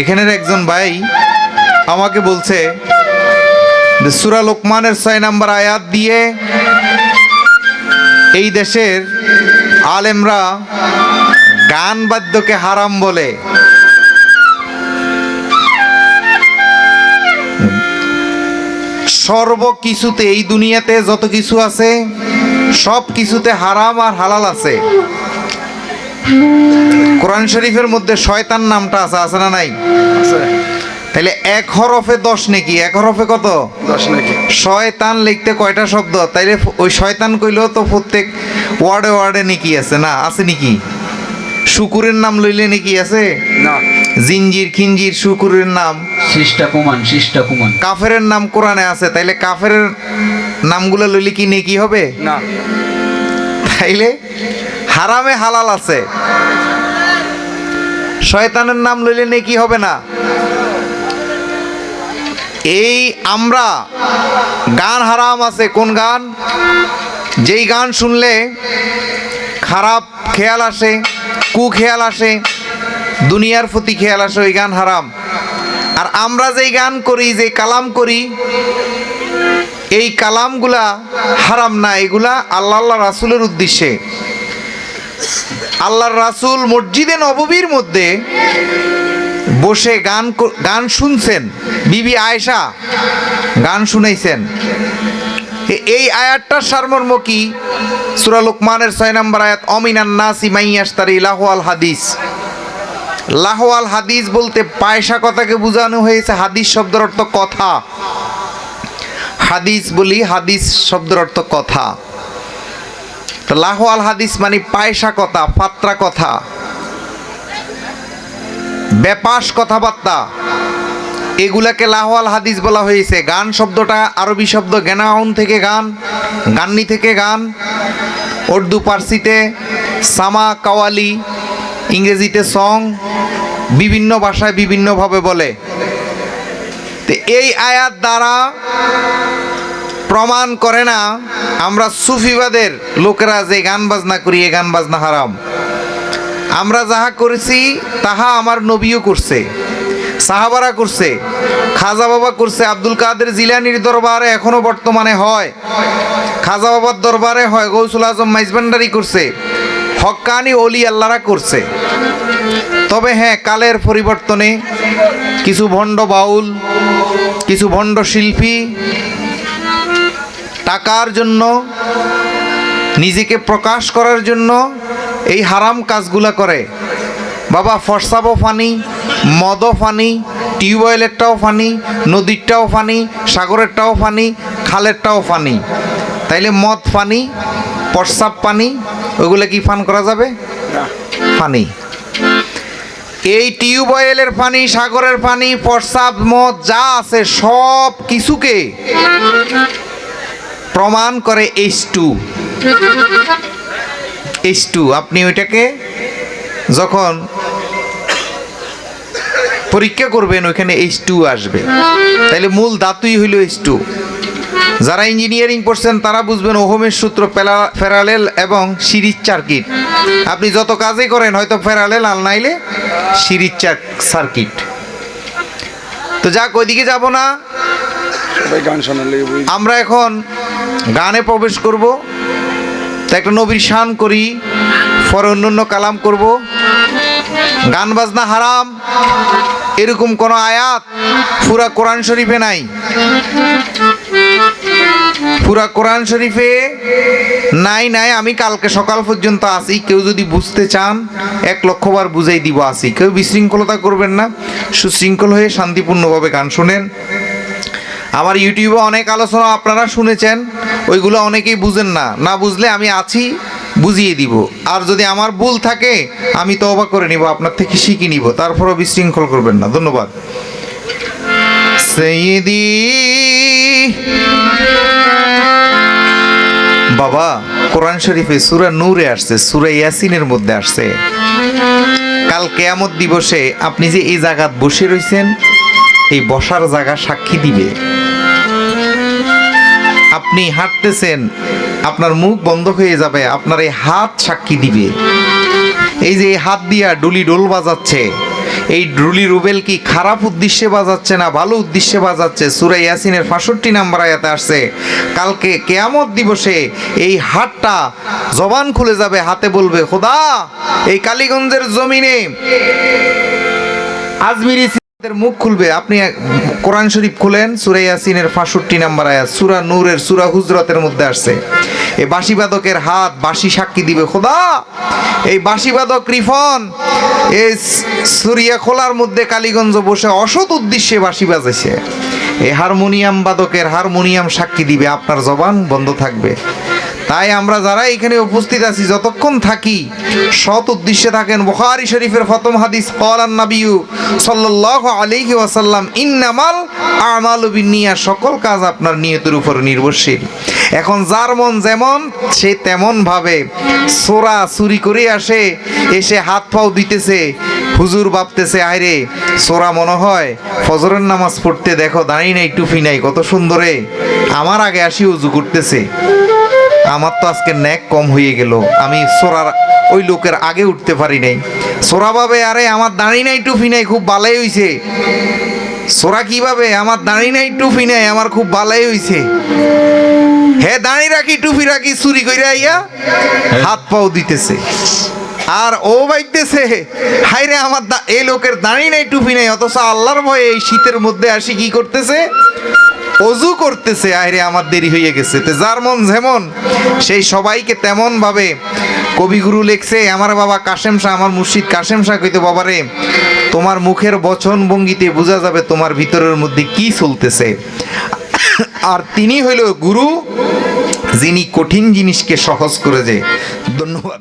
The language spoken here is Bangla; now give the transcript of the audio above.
এখানের একজন ভাই আমাকে বলছে সুরা লোকমানের ছয় নাম্বার আয়াত দিয়ে এই দেশের আলেমরা গান বাদ্যকে হারাম বলে। সর্ব কিছুতে এই দুনিয়াতে যত কিছু আছে সব কিছুতে হারাম আর হালাল আছে। কোরআন শরীফের মধ্যে শয়তান নামটা আছে আছে না নাই? তাহলে এক হরফে দশ নাকি? এক হরফে কত? দশ নাকি। শয়তান লিখতে কয়টা শব্দ? তাইলে ওই শয়তান কইলেও তো প্রত্যেক ওয়ার্ডে ওয়ার্ডে নাকি আছে না? আছে নাকি? শুকুরের নাম লইলে নাকি আছে? না। জিঞ্জির খিঞ্জির শুকুরের নাম। শিষ্টা কুমান শিষ্টা কুমান কাফেরের নাম কোরআনে আছে তাইলে কাফের নামগুলো লইলে কি নেকি হবে? না। তাইলে হারামে হালাল আছে। শয়তানের নাম লইলে নেকি হবে না। এই আমরা গান হারাম আছে, কোন গান? যেই গান শুনলে খারাপ খেয়াল আসে কু খেয়াল আসে, দুনিয়ার প্রতি খেয়াল আসে, ওই গান হারাম। আর আমরা যেই গান করি যে কালাম করি, এই কালামগুলা হারাম না, এগুলা আল্লাহ রাসুলের উদ্দেশ্যে। আল্লাহর রাসুল মসজিদে নববীর মধ্যে বসে গান গান শুনছেন। বিবি আয়েশা গান শুনাইছেন। এ- এই আয়াতটার সারমর্ম কি? সুরা লোকমানের ছয় নম্বর আয়াত, অমিনান নাসি মাইয়াস্তারি লাহওয়াল হাদিস। লাহওয়াল হাদিস বলতে পায়সা কথাকে বোঝানো হয়েছে, হাদিস শব্দের অর্থ কথা। হাদিস বলি হাদিস শব্দের অর্থ কথা। তো লাহওয়াল হাদিস মানে পায়সা কথা পাত্রা কথা। ব্যাপাস কথাবার্তা। এগুলাকে লাহওয়াল হাদিস বলা হয়েছে। গান শব্দটা আরবি শব্দ জ্ঞানাউন থেকে গান, গান্নি থেকে গান, উর্দু, পার্সিতে, সামা, কাওয়ালি, ইংরেজিতে সং, বিভিন্ন ভাষায় বিভিন্নভাবে বলে। তো এই আয়াত দ্বারা প্রমাণ করে না, আমরা সুফিবাদের লোকেরা যে গান বাজনা করি, এ গান বাজনা হারাম। আমরা যাহা করেছি, তাহা আমার নবীও করছে, সাহাবারা করছে, খাজা বাবা করছে, আব্দুল কাদের জিলানির দরবারে এখনও বর্তমানে হয়। খাজা বাবার দরবারে হয়, গৌসুল আজম মাইজবান্ডারি করছে হক্কানি অলি আল্লাহরা করছে। তবে হ্যাঁ কালের পরিবর্তনে কিছু ভণ্ড বাউল, কিছু ভণ্ড শিল্পী টাকার জন্য নিজেকে প্রকাশ করার জন্য এই হারাম কাজগুলা করে। বাবা ফরসাবও ফানি মদও ফানি টিউবওয়েলেরটাও ফানি নদীরটাও ফানি সাগরেরটাও ফানি খালেরটাও ফানি। তাইলে মদ ফানি প্রস্রাব পানি ওগুলো কি ফান করা যাবে? ফানি। এই টিউবওয়েলের পানি সাগরের পানি প্রস্রাব মদ যা আছে সব কিছুকে প্রমাণ করে এইচ টু এইচ টু আপনি ওইটাকে যখন পরীক্ষা করবেন ওইখানে এইচ টু আসবে। তাইলে মূল ধাতুই হইল এইচ টু যারা ইঞ্জিনিয়ারিং পড়ছেন তারা বুঝবেন ওহমের সূত্র প্যারালেল এবং সিরিজ সার্কিট আপনি যত কাজই করেন হয়তো প্যারালেল আর নাইলে সিরিজ সার্কিট তো যাক ওইদিকে যাব না। আমরা এখন গানে প্রবেশ করব। তো একটা নবীর শান করি, পরে অন্য অন্য কালাম করব। গান বাজনা হারাম, এরকম কোনো আয়াত পুরা কোরআন শরীফে নাই। পুরা কোরআন শরীফে নাই নাই, আমি কালকে সকাল পর্যন্ত আসি কেউ যদি বুঝতে চান, এক লক্ষবার বুঝাই দিব আসি কেউ বিশৃঙ্খলতা করবেন না, সুশৃঙ্খল হয়ে শান্তিপূর্ণভাবে গান শোনেন। আমার ইউটিউবে অনেক আলোচনা আপনারা শুনেছেন, ওইগুলো অনেকেই বুঝেন না। না বুঝলে আমি আছি, বুঝিয়ে দিব। আর যদি আমার ভুল থাকে, আমি তো অবাক করে নিব, আপনার থেকে শিখে নিব, তারপরও বিশৃঙ্খল করবেন না। ধন্যবাদ। সৈয়দি বাবা, কোরআন শরীফে সুরা নূরে আসছে, সুরা ইয়াসিনের মধ্যে আসছে। কাল কেয়ামত দিবসে আপনি যে এই জায়গাত বসে রয়েছেন এই বসার জায়গা সাক্ষী দিবে। আপনি হাঁটতেছেন, আপনার মুখ বন্ধ হয়ে যাবে, আপনার এই হাত সাক্ষী দিবে। এই যে হাত দিয়া ডুলি ডোল বাজাচ্ছে, এই ড্রুলি রুবেল কি খারাপ উদ্দেশ্যে বাজাচ্ছে না ভালো উদ্দেশ্যে বাজাচ্ছে? সুরা ইয়াসিনের ফাঁষট্টি নাম্বার আয়াতে আসছে, কালকে কেয়ামত দিবসে এই হাটটা জবান খুলে যাবে, হাতে বলবে, খোদা, এই কালীগঞ্জের জমিনে আজমিরি মুখ খুলবে। আপনি কোরআন শরীফ খুলেন, সুরা ইয়াসিনের ফাঁষট্টি নাম্বার আয়াত, সুরা নূরের, সুরা হুজরতের মধ্যে আসছে। এই বাঁশিবাদকের হাত বাঁশি সাক্ষী দিবে খোদা। এই বাঁশিবাদক রিফন, এই সুরিয়া খোলার মধ্যে কালীগঞ্জ বসে অসৎ উদ্দেশ্যে বাঁশি বাজেছে এই হারমোনিয়াম বাদকের হারমোনিয়াম সাক্ষী দিবে, আপনার জবান বন্ধ থাকবে। তাই আমরা যারা এখানে উপস্থিত আছি, যতক্ষণ থাকি, সৎ উদ্দেশ্যে থাকেন। বুখারী শরীফের খতম হাদিস কলান নাবিউ সাল্লাল্লাহু আলাইহি ওয়াসাল্লাম, ইন্নামাল আমালু বিন্নিয়া সকল কাজ আপনার নিয়তের উপর নির্ভরশীল। এখন যার মন যেমন, সে তেমন ভাবে সোরা চুরি করে আসে, এসে হাত পাও দিতেছে হুজুর ভাবতেছে আয়রে সোরা মনে হয় ফজরের নামাজ পড়তে দেখো, দাঁড়িয়ে নাই, টুপি নাই, কত সুন্দরে আমার আগে আসি, উজু করতেছে। আমার তো আজকে ন্যাক কম হয়ে গেল। আমি সোরার ওই লোকের আগে উঠতে পারি নাই। সোরা ভাবে, আরে আমার দাঁড়ি নাই, টুপি নাই, খুব ভালোই হইছে। সোরা কীভাবে আমার দাঁড়ি নাই, টুপি নাই, আমার খুব ভালোই হইছে। হ্যাঁ দাঁড়ি রাখি, টুপি রাখি, চুরি কইরা আইয়া হাত পাও দিতেছে। আর ও ভাইতেছে হাইরে আমার এই লোকের দাঁড়ি নাই, টুপি নাই, অথচ আল্লাহর ভয়ে এই শীতের মধ্যে আসি কি করতেছে? অজু করতেছে আরে আমার দেরি হয়ে গেছে। তো যার মন যেমন, সেই সবাইকে তেমন ভাবে কবিগুরু লেখছে, আমার বাবা কাশেম শাহ, আমার মুর্শিদ কাশেম শাহ কইতে, বাবারে, তোমার মুখের বচন ভঙ্গিতে বোঝা যাবে তোমার ভিতরের মধ্যে কি চলতেছে। আর তিনি হইল গুরু, যিনি কঠিন জিনিসকে সহজ করে যে ধন্যবাদ।